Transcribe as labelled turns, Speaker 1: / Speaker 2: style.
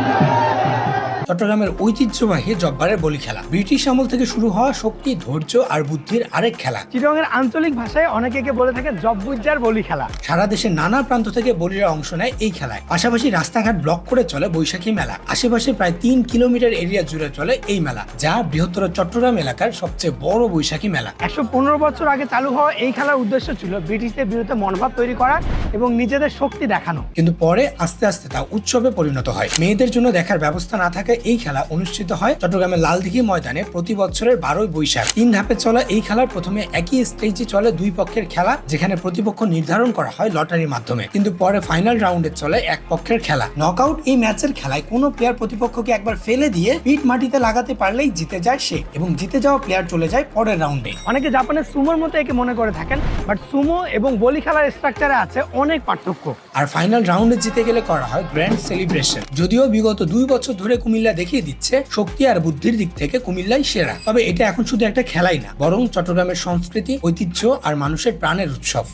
Speaker 1: Amen. চট্টগ্রামের ঐতিহ্যবাহী জব্বারের বলি খেলা। ব্রিটিশ আমল থেকে শুরু হওয়া শক্তি ধৈর্য আর বুদ্ধির আরেক খেলা।
Speaker 2: চিটংয়ের আঞ্চলিক ভাষায় অনেকে একে বলে থাকে জব্বুজ্জার বলি খেলা।
Speaker 1: সারা দেশের নানা প্রান্ত থেকে বলিরা অংশ নেয় এই খেলায়। পাশাপাশি রাস্তাঘাট ব্লক করে চলে বৈশাখী মেলা। আশেপাশে প্রায় তিন কিলোমিটার এরিয়া জুড়ে চলে এই মেলা যা বৃহত্তর চট্টগ্রাম এলাকার সবচেয়ে বড় বৈশাখী মেলা।
Speaker 2: একশো পনেরো বছর আগে চালু হওয়া এই খেলার উদ্দেশ্য ছিল ব্রিটিশদের বিরুদ্ধে মনোভাব তৈরি করা এবং নিজেদের শক্তি দেখানো।
Speaker 1: কিন্তু পরে আস্তে আস্তে তা উৎসবে পরিণত হয়। মেয়েদের জন্য দেখার ব্যবস্থা না থাকায় এই খেলা অনুষ্ঠিত হয় চট্টগ্রামের লালদিঘি ময়দানে প্রতি বছরের বারোই বৈশাখ। তিন ধাপে চলা এই খেলার প্রথমে একই স্টেজে চলে দুই পক্ষের খেলা যেখানে প্রতিপক্ষ নির্ধারণ করা হয় লটারির মাধ্যমে। কিন্তু পরে ফাইনাল রাউন্ডে চলে এক পক্ষের খেলা। নকআউট এই ম্যাচের খেলায় কোনো প্লেয়ার প্রতিপক্ষকে একবার ফেলে দিয়ে পিঠ মাটিতে লাগাতে পারলেই জিতে যায় সে এবং জিতে যাওয়া প্লেয়ার চলে যায় পরের রাউন্ডে
Speaker 2: অনেকে জাপানের সুমোর মতো একে মনে করে থাকেন বাট সুমো এবং বলি খেলার স্ট্রাকচারে আছে অনেক পার্থক্য।
Speaker 1: আর ফাইনাল রাউন্ডে জিতে গেলে করা হয় গ্র্যান্ড সেলিব্রেশন যদিও বিগত দুই বছর ধরে কুমিল্লা দেখিয়ে দিচ্ছে শক্তি আর বুদ্ধির দিক থেকে কুমিল্লাই সেরা। তবে এটা এখন শুধু একটা খেলাই না, বরং চট্টগ্রামের সংস্কৃতি, ঐতিহ্য আর মানুষের প্রাণের উৎসব।